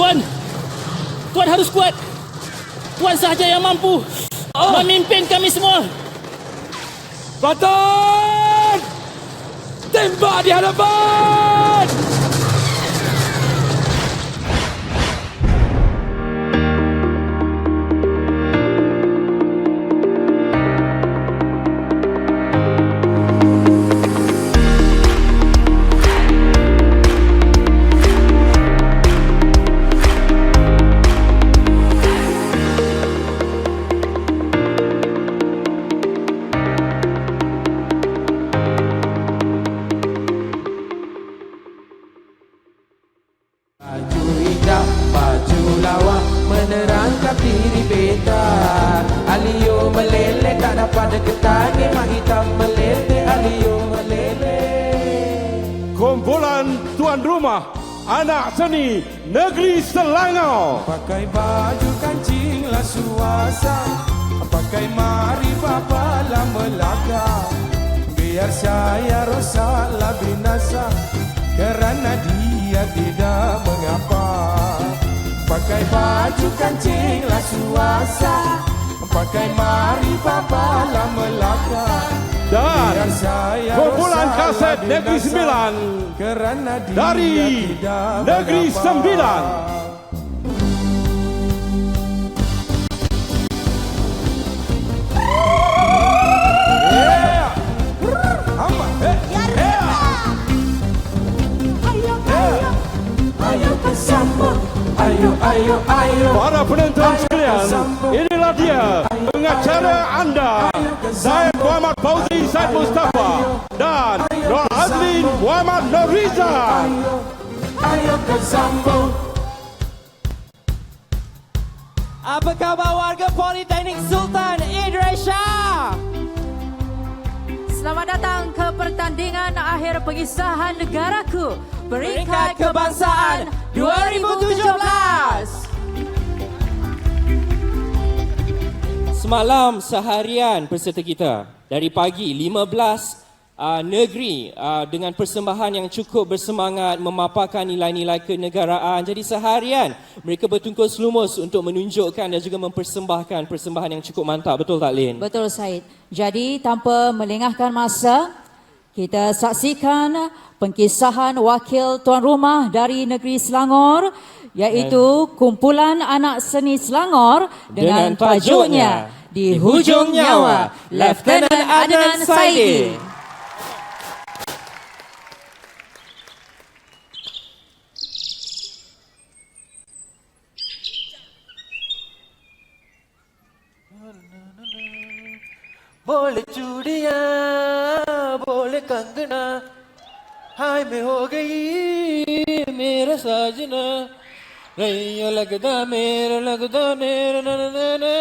Tuan, Tuan harus kuat. Tuan sahaja yang mampu memimpin kami semua. Pelaton! Tembak di hadapan! Dapat deketan Memang hitam meleleh Alio meleleh. Kumpulan tuan rumah anak seni negeri Selangor. Pakai baju kancing lah suasa. Pakai mari bapa lah melaga. Biar saya rosaklah binasa. Kerana dia tidak mengapa. Pakai baju kancing lah suasa Pakai mari bapa lah melaga Dan kumpulan kaset Negeri. Sembilan Kerana dia dari Negeri. Sembilan. Eh, eh. Ayo, ayo, ayo Para penonton sekalian, inilah dia pengacara anda. Saya Muhammad Fauzi Said Mustafa dan Nur Azlin Muhammad Nuriza. Ayo bersambut Apa khabar warga Politeknik Sultan Idrisha? Selamat datang ke pertandingan akhir pengisahan negaraku Peringkat Kebangsaan 2017. Semalam seharian peserta kita dari pagi 15 uh, negeri uh, dengan persembahan yang cukup bersemangat memaparkan nilai-nilai kenegaraan. Jadi seharian mereka bertungkus lumus untuk menunjukkan dan juga mempersembahkan persembahan yang cukup mantap. Betul tak Lin? Betul Said. Jadi tanpa melengahkan masa, kita saksikan pengkisahan wakil tuan rumah dari negeri Selangor iaitu kumpulan anak seni Selangor dengan, Dengan tajuknya, tajuknya Di Hujung Nyawa Lieutenant Adnan Saidi. बोले चूड़िया बोले कंगना हाय में हो गई मेरा साजना रैया लगदा मेरा लगदा मेरा न न न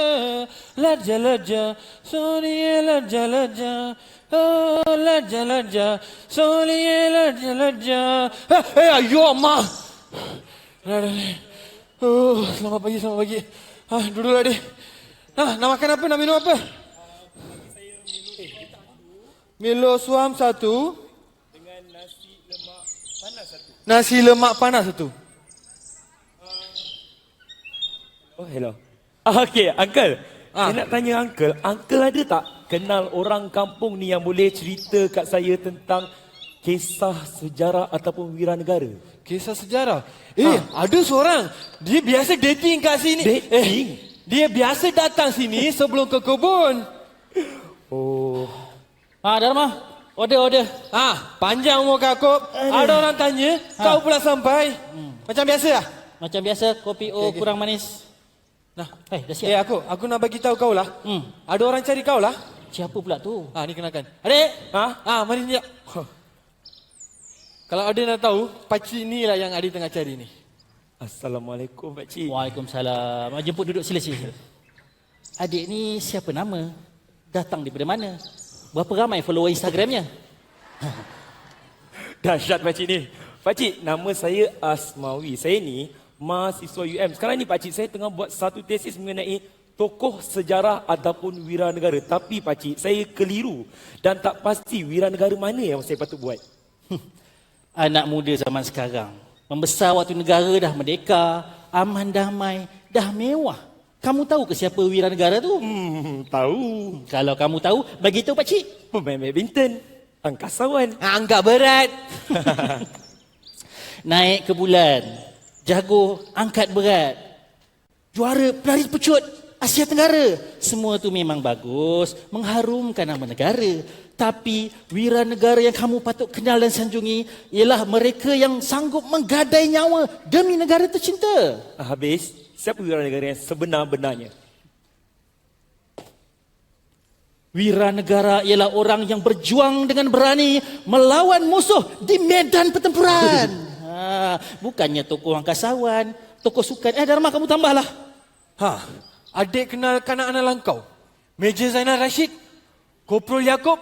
Larja larja, soniye larja larja. Oh, larja larja, soniye larja larja. Eh, eh, ayo mak. Oh, selamat pagi, selamat pagi. Ah, duduk, dia. Nah, nak makan apa, nak minum apa? Milo suam satu. Dengan nasi lemak panas satu. Nasi lemak panas satu. Oh, hello. Ah, okay, uncle. Ah. Saya nak tanya Uncle, Uncle ada tak kenal orang kampung ni yang boleh cerita kat saya tentang kisah sejarah ataupun wira negara? Kisah sejarah. Eh, ada seorang. Dia biasa dating kat sini. Dating? Eh, dia biasa datang sini sebelum ke kebun. Oh, Ah, Dharma, order, order. Ah, panjang umur kakop. Ada orang tanya, kau pula sampai. Macam biasa lah. Macam biasa, kopi O kurang manis. Nah, Eh, dah siap. eh aku, aku nak bagi tahu kau lah. Hmm. Ada orang cari kau lah. Siapa pula tu? Ah, ni kenalkan. Adik. Ha? Ah, mari sekejap. Kalau ada nak tahu, pakcik ni lah yang adik tengah cari ni. Assalamualaikum Pak Cik. Waalaikumsalam. Jemput duduk sila sila. Adik ni siapa nama? Datang daripada mana? Berapa ramai follower Instagramnya? Dahsyat Pak Cik ni. Pak Cik, nama saya Asmawi. Saya ni mahasiswa UM. Sekarang ni Pak Cik, saya tengah buat satu tesis mengenai tokoh sejarah ataupun wira negara. Tapi Pak Cik, saya keliru dan tak pasti wira negara mana yang saya patut buat. Anak muda zaman sekarang. Membesar waktu negara dah merdeka. aman damai, dah mewah. Kamu tahu ke siapa wira negara tu? Hmm, tahu. Kalau kamu tahu, bagi tahu pak cik. Pemain badminton. Angkasawan. Anggap berat. Naik ke bulan. Jago angkat berat. Juara pelari pecut Asia Tenggara. Semua tu memang bagus, mengharumkan nama negara. Tapi wira negara yang kamu patut kenal dan sanjungi ialah mereka yang sanggup menggadai nyawa demi negara tercinta. Habis, siapa wira negara yang sebenar-benarnya? Wira negara ialah orang yang berjuang dengan berani melawan musuh di medan pertempuran. ha, bukannya tokoh angkasawan, tokoh sukan. Eh Dharma kamu tambahlah. Ha, adik kenal kanak-kanak langkau. Major Zainal Rashid, Koprol Yaakob,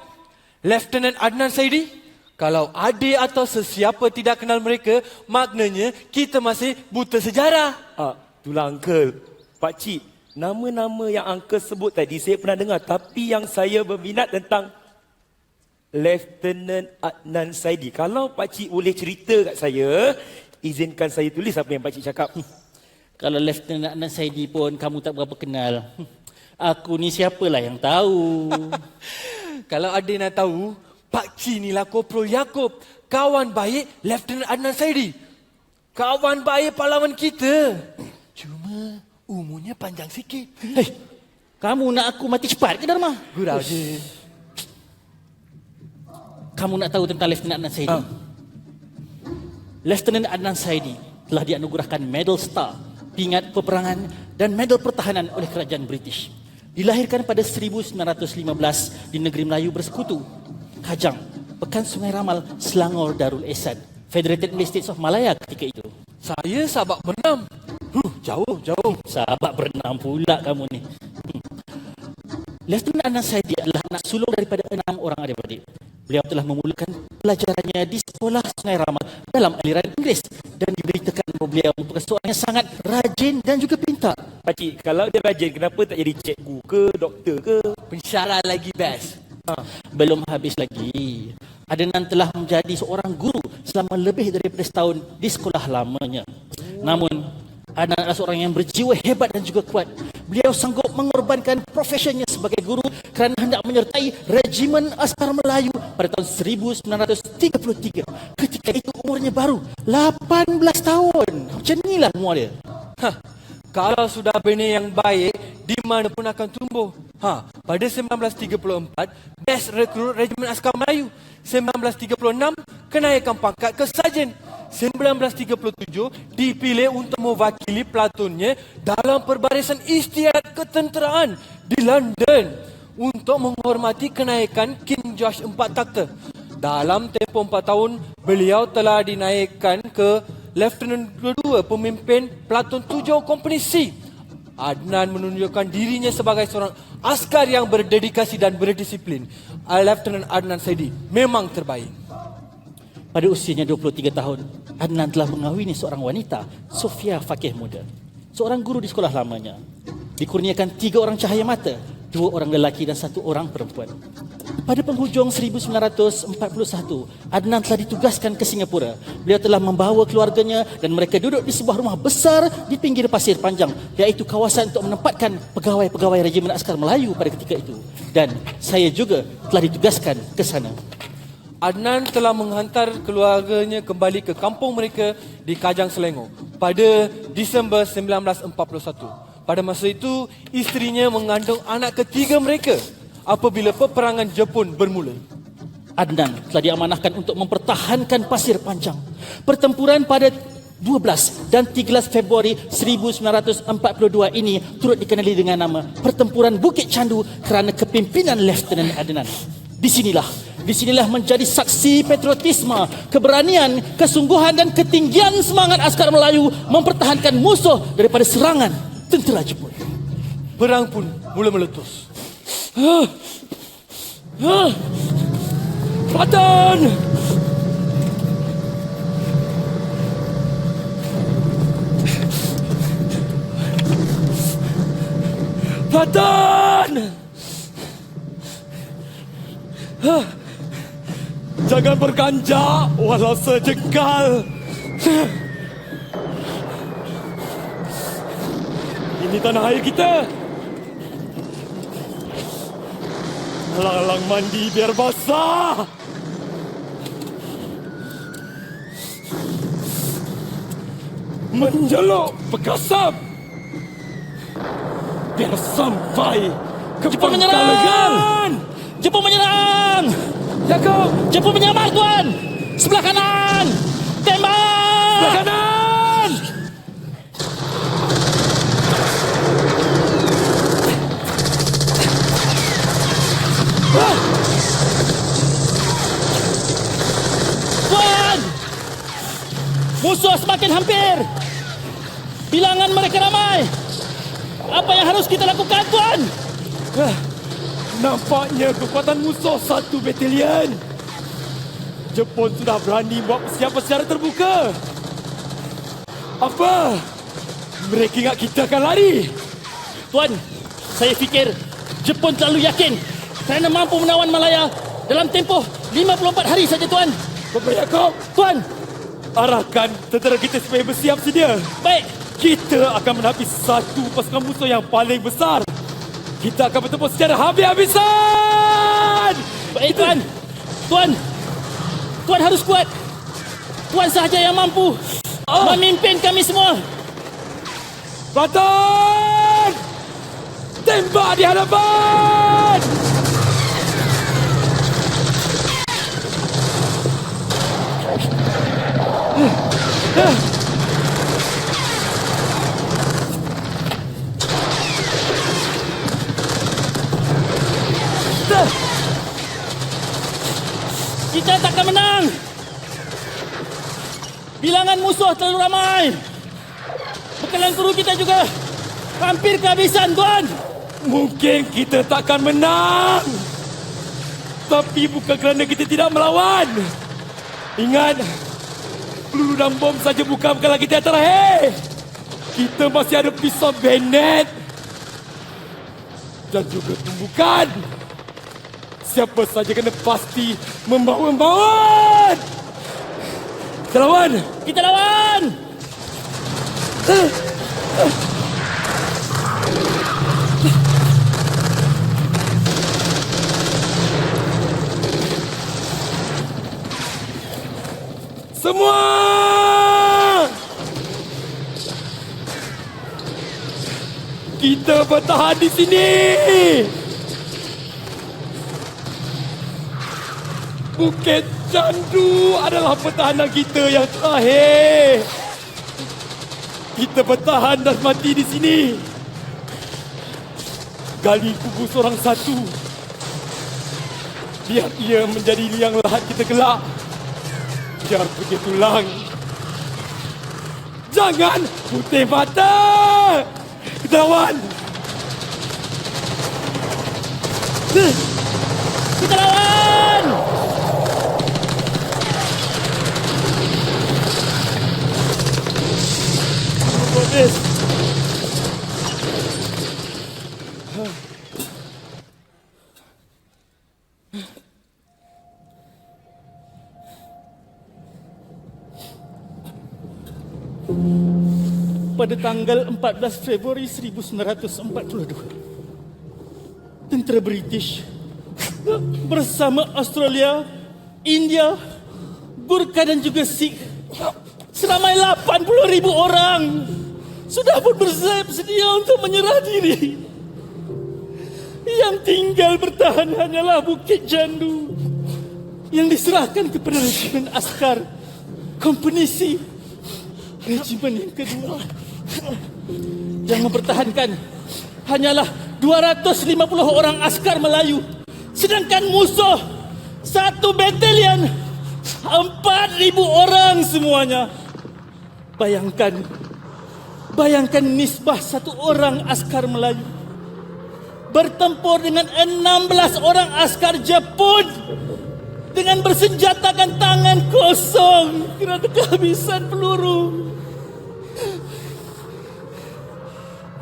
Lieutenant Adnan Saidi. Kalau adik atau sesiapa tidak kenal mereka, maknanya kita masih buta sejarah. Ah, itulah Uncle. Pak Cik, nama-nama yang Uncle sebut tadi saya pernah dengar. Tapi yang saya berminat tentang Lieutenant Adnan Saidi. Kalau Pak Cik boleh cerita kat saya, izinkan saya tulis apa yang Pak Cik cakap. Kalau Lieutenant Adnan Saidi pun kamu tak berapa kenal. Aku ni siapalah yang tahu. Kalau adik nak tahu, Pak Cik ni lah Koprol Yaakob. Kawan baik Lieutenant Adnan Saidi. Kawan baik pahlawan kita. Cuma umurnya panjang sikit. Hei, kamu nak aku mati cepat ke Dharma? Gurau je. Kamu nak tahu tentang Lieutenant Adnan Saidi? Lieutenant Adnan Saidi telah dianugerahkan Medal Star, pingat peperangan dan medal pertahanan oleh kerajaan British. Dilahirkan pada 1915 di negeri Melayu bersekutu, Kajang, Pekan Sungai Ramal, Selangor Darul Ehsan, Federated States of Malaya ketika itu. Saya sabak menam. Huh, jauh, jauh. Sahabat berenam pula kamu ni. Hmm. Lieutenant Adnan Saidi adalah anak sulung daripada enam orang adik-beradik. Beliau telah memulakan pelajarannya di sekolah Sungai Ramal dalam aliran Inggeris dan diberitakan bahawa beliau merupakan seorang yang sangat rajin dan juga pintar. Pak Cik, kalau dia rajin, kenapa tak jadi cikgu ke, doktor ke? Pensyarah lagi best. Ha, belum habis lagi. Adnan telah menjadi seorang guru selama lebih daripada setahun di sekolah lamanya. Namun, adalah seorang yang berjiwa hebat dan juga kuat. Beliau sanggup mengorbankan profesinya sebagai guru kerana hendak menyertai Regimen Askar Melayu pada tahun 1933. Ketika itu umurnya baru 18 tahun. Macam inilah umur dia. Ha, kalau sudah benih yang baik, di mana pun akan tumbuh. Ha, pada 1934, best rekrut Regimen Askar Melayu. 1936, kenaikan pangkat ke Sarjan. 1937, dipilih untuk mewakili platonnya dalam perbarisan istiadat ketenteraan di London untuk menghormati kenaikan King George IV Takhta. Dalam tempoh 4 tahun, beliau telah dinaikkan ke Lieutenant kedua pemimpin Platon 7 Company C. Adnan menunjukkan dirinya sebagai seorang askar yang berdedikasi dan berdisiplin. Lieutenant Adnan Saidi memang terbaik. Pada usianya 23 tahun, Adnan telah mengahwini seorang wanita, Sofia Fakih Muda. Seorang guru di sekolah lamanya. Dikurniakan tiga orang cahaya mata, dua orang lelaki dan satu orang perempuan. Pada penghujung 1941, Adnan telah ditugaskan ke Singapura. Beliau telah membawa keluarganya dan mereka duduk di sebuah rumah besar di pinggir pasir panjang, iaitu kawasan untuk menempatkan pegawai-pegawai Regimen Askar Melayu pada ketika itu. Dan saya juga telah ditugaskan ke sana. Adnan telah menghantar keluarganya kembali ke kampung mereka di Kajang Selangor pada Disember 1941. Pada masa itu, isterinya mengandung anak ketiga mereka apabila peperangan Jepun bermula. Adnan telah diamanahkan untuk mempertahankan pasir panjang. Pertempuran pada 12 dan 13 Februari 1942 ini turut dikenali dengan nama Pertempuran Bukit Candu kerana kepimpinan Lieutenant Adnan. Di sinilah, di sinilah menjadi saksi patriotisme, keberanian, kesungguhan dan ketinggian semangat askar Melayu mempertahankan musuh daripada serangan tentera Jepun. Perang pun mula meletus. Patan! Patan! Jangan berganjak walau sejengkal. Ini tanah air kita. Alang-alang mandi biar basah. Menjeluk perkasam. Biar sampai ke Jepun pangkalan. menyerang! Jepun menyerang! Jakob, Jepun menyamar tuan! Sebelah kanan! Tembak! sebelah kanan. Tuan! Musuh semakin hampir! Bilangan mereka ramai! Apa yang harus kita lakukan, Tuan? Ah, Nampaknya kekuatan musuh satu batalion. Jepun sudah berani buat persiapan secara terbuka. Apa? Mereka ingat kita akan lari. Tuan, saya fikir Jepun terlalu yakin kerana mampu menawan Malaya dalam tempoh 54 hari saja, Tuan. Bapak Yaakob, Tuan, arahkan tentera kita supaya bersiap sedia. baik. Kita akan menghadapi satu pasukan musuh yang paling besar. Kita akan bertempur secara habis-habisan. Baik, Tuan. Tuan, Tuan harus kuat. Tuan sahaja yang mampu memimpin kami semua. Pelatan! Tembak di hadapan! Kita takkan menang. Bilangan musuh terlalu ramai. Bekalan kru kita juga hampir kehabisan, Tuan. Mungkin kita takkan menang. Tapi bukan kerana kita tidak melawan. Ingat, peluru dan bom saja bukan bekalan kita terakhir. Kita masih ada pisau bayonet. Dan juga tumbukan. Siapa saja kena pasti membawa-membawa. Kita lawan. Kita lawan. Semua! Kita bertahan di sini! Bukit Candu adalah pertahanan kita yang terakhir. Kita bertahan dan mati di sini. Gali kubur seorang satu. Biar ia menjadi liang lahat kita gelap. Biar pergi tulang. Jangan putih mata! Kita lawan! Kita lawan. Polis! Pada tanggal 14 Februari 1942, tentera British bersama Australia, India, Gurkha dan juga Sikh seramai 80 ribu orang sudah pun bersiap sedia untuk menyerah diri. Yang tinggal bertahan hanyalah Bukit Jandu yang diserahkan kepada regimen askar Kompeni C regimen yang kedua yang mempertahankan hanyalah 250 orang askar Melayu sedangkan musuh satu batalion 4000 orang semuanya bayangkan bayangkan nisbah satu orang askar Melayu bertempur dengan 16 orang askar Jepun dengan bersenjatakan tangan kosong kerana kehabisan peluru.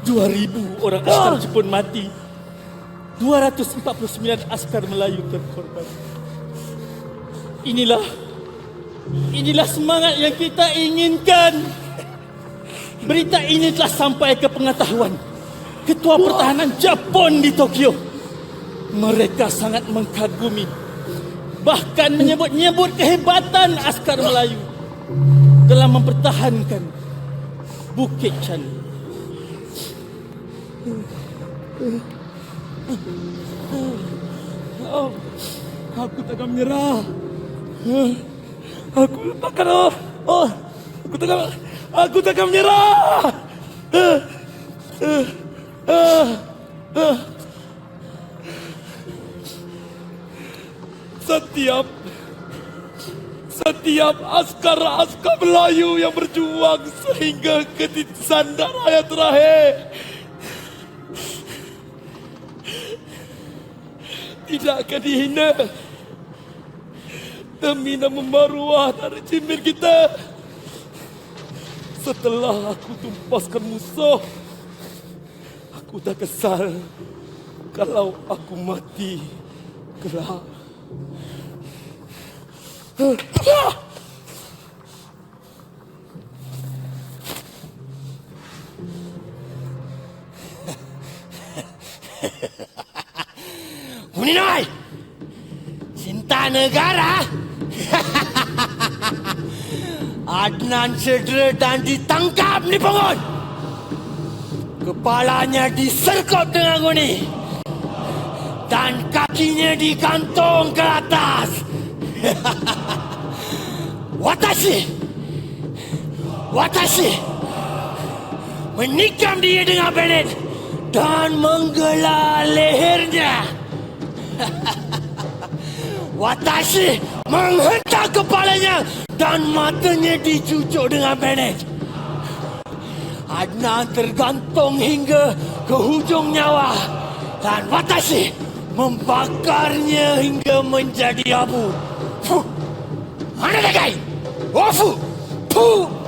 2000 orang askar Jepun mati. 249 askar Melayu terkorban. Inilah inilah semangat yang kita inginkan. Berita ini telah sampai ke pengetahuan Ketua Pertahanan Jepun di Tokyo. Mereka sangat mengkagumi bahkan menyebut-nyebut kehebatan askar Melayu dalam mempertahankan Bukit Chandu. Oh, aku takkan menyerah. Aku takkan oh aku takkan aku takkan menyerah. Setiap setiap askar-askar Melayu yang berjuang sehingga ketitisan darah yang terakhir tidak akan dihina demi nama maruah dari cimin kita. Setelah aku tumpaskan musuh, aku tak kesal kalau aku mati kelak. Uninoi! Cinta negara? Adnan cedera dan ditangkap di pengun. Kepalanya diserkop dengan guni. Dan kakinya digantung ke atas. Watashi! Watashi! Menikam dia dengan Bennett dan menggelar lehernya. Watashi menghentak kepalanya dan matanya dicucuk dengan bandage. Adnan tergantung hingga ke hujung nyawa dan Watashi membakarnya hingga menjadi abu. Fuh. Mana dagai? Wafu. Puh.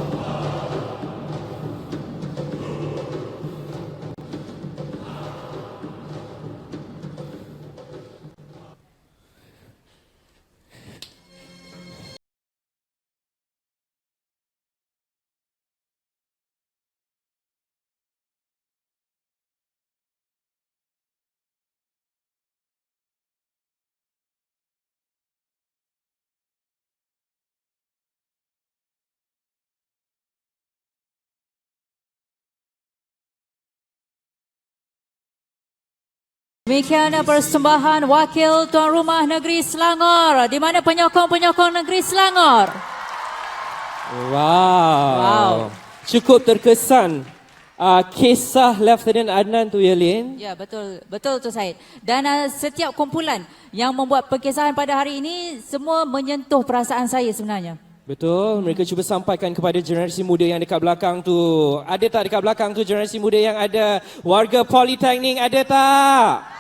Demikian persembahan Wakil Tuan Rumah Negeri Selangor. Di mana penyokong-penyokong Negeri Selangor? Wow. Wow. Cukup terkesan uh, kisah Lieutenant Adnan tu ya Lin. Ya, betul. Betul tu Syed. Dan uh, setiap kumpulan yang membuat perkisahan pada hari ini semua menyentuh perasaan saya sebenarnya. Betul, mereka cuba sampaikan kepada generasi muda yang dekat belakang tu. Ada tak dekat belakang tu generasi muda yang ada warga Politeknik ada tak?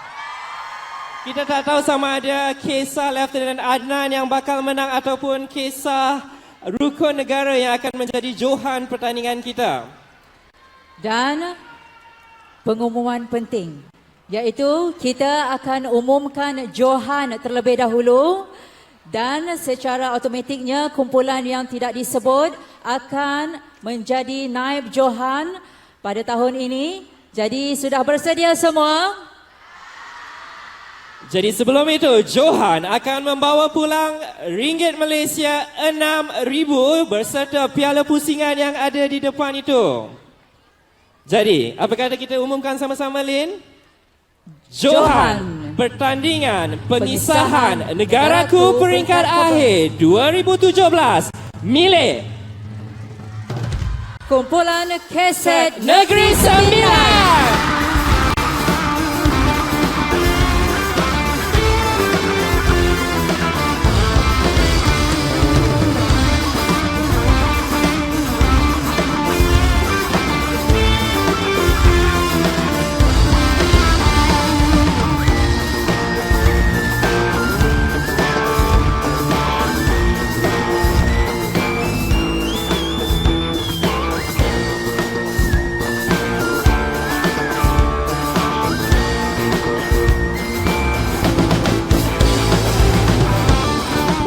Kita tak tahu sama ada kisah Lieutenant Adnan yang bakal menang ataupun kisah rukun negara yang akan menjadi johan pertandingan kita. Dan pengumuman penting iaitu kita akan umumkan Johan terlebih dahulu dan secara automatiknya kumpulan yang tidak disebut akan menjadi naib Johan pada tahun ini. Jadi sudah bersedia semua? Jadi sebelum itu, Johan akan membawa pulang ringgit Malaysia 6,000 berserta piala pusingan yang ada di depan itu. Jadi, apa kata kita umumkan sama-sama, Lin? Johan, Johan. pertandingan Penisahan penisahan Negaraku Peringkat Akhir 2017, Milik Kumpulan Keset Negeri Sembilan.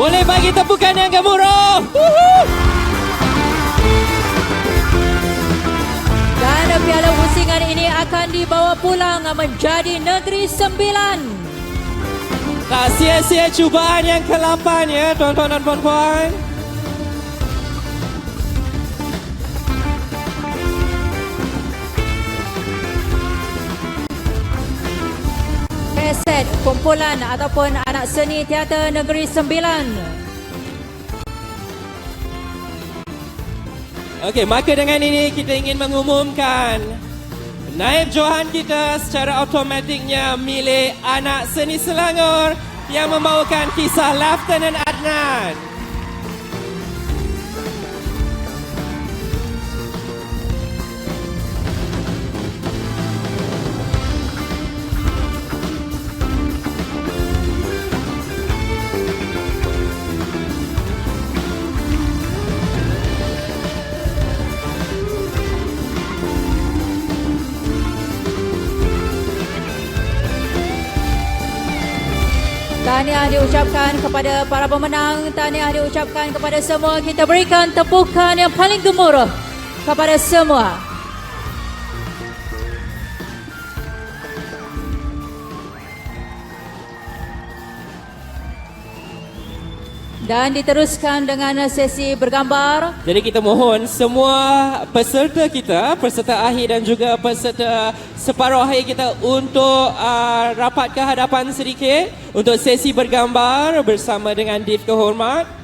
Boleh bagi tepukan yang gemuruh. Dan piala pusingan ini akan dibawa pulang menjadi negeri sembilan. Tak sia-sia cubaan yang ke-8 ya tuan-tuan dan puan-puan. Keset kumpulan ataupun anak seni teater negeri sembilan. Okey, maka dengan ini kita ingin mengumumkan naib johan kita secara automatiknya milik anak seni Selangor yang membawakan kisah Lieutenant Adnan. Tahniah diucapkan kepada para pemenang, tahniah diucapkan kepada semua. Kita berikan tepukan yang paling gemuruh kepada semua. Dan diteruskan dengan sesi bergambar. Jadi kita mohon semua peserta kita, peserta akhir dan juga peserta separuh akhir kita untuk uh, rapat ke hadapan sedikit untuk sesi bergambar bersama dengan Div Kehormat.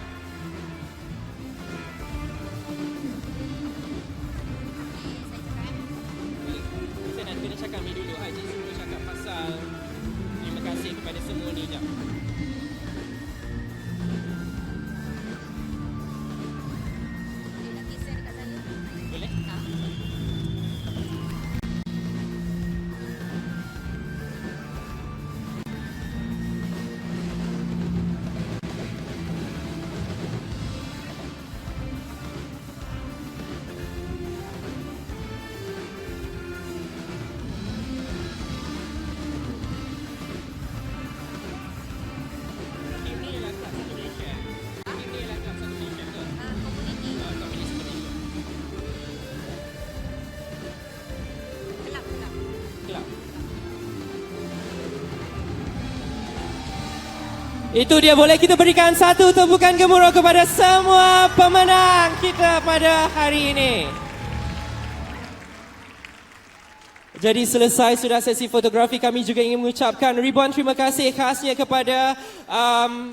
Itu dia boleh kita berikan satu tepukan gemuruh kepada semua pemenang kita pada hari ini. Jadi selesai sudah sesi fotografi kami juga ingin mengucapkan ribuan terima kasih khasnya kepada um,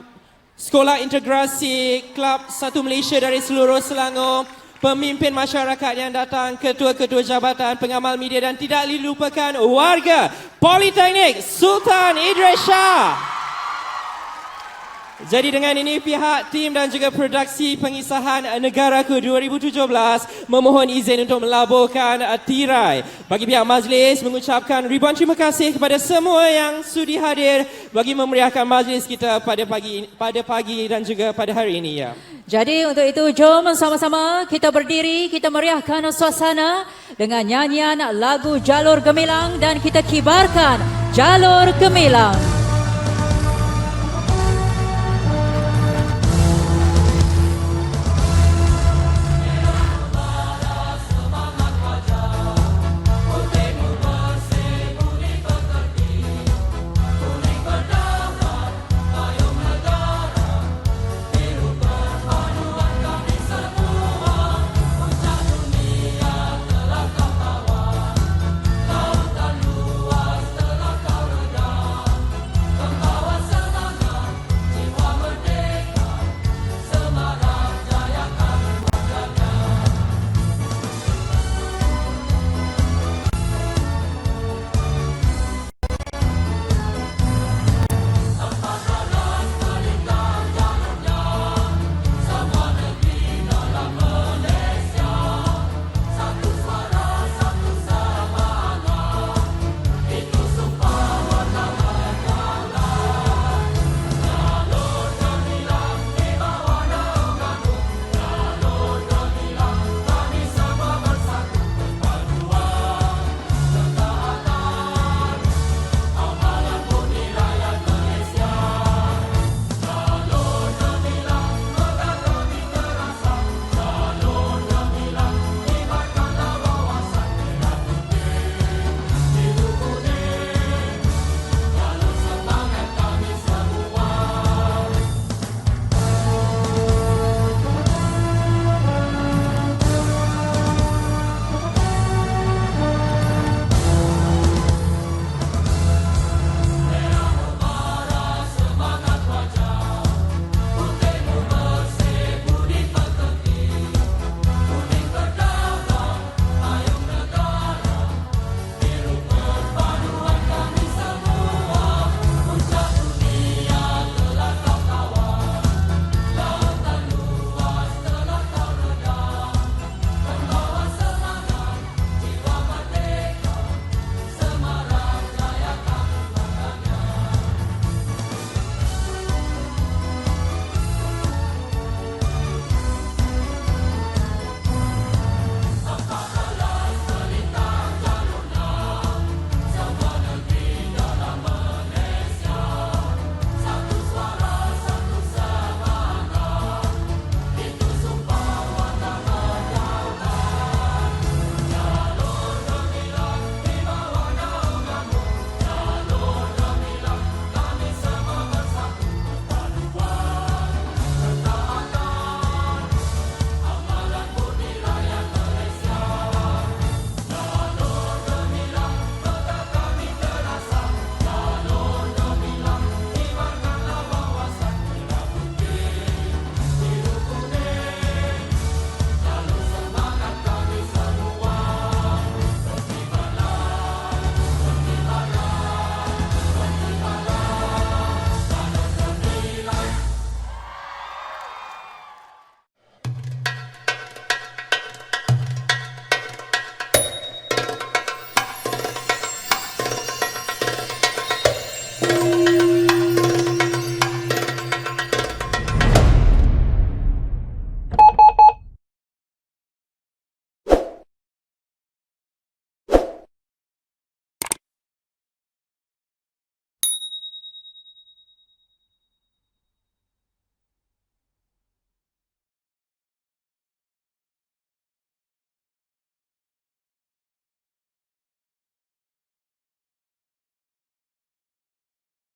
Sekolah Integrasi Klub Satu Malaysia dari seluruh Selangor, pemimpin masyarakat yang datang, ketua-ketua jabatan, pengamal media dan tidak dilupakan warga Politeknik Sultan Idris Shah. Jadi dengan ini pihak tim dan juga produksi pengisahan Negaraku 2017 memohon izin untuk melaburkan uh, tirai. Bagi pihak majlis mengucapkan ribuan terima kasih kepada semua yang sudi hadir bagi memeriahkan majlis kita pada pagi pada pagi dan juga pada hari ini ya. Jadi untuk itu jom sama-sama kita berdiri, kita meriahkan suasana dengan nyanyian lagu Jalur Gemilang dan kita kibarkan Jalur Gemilang.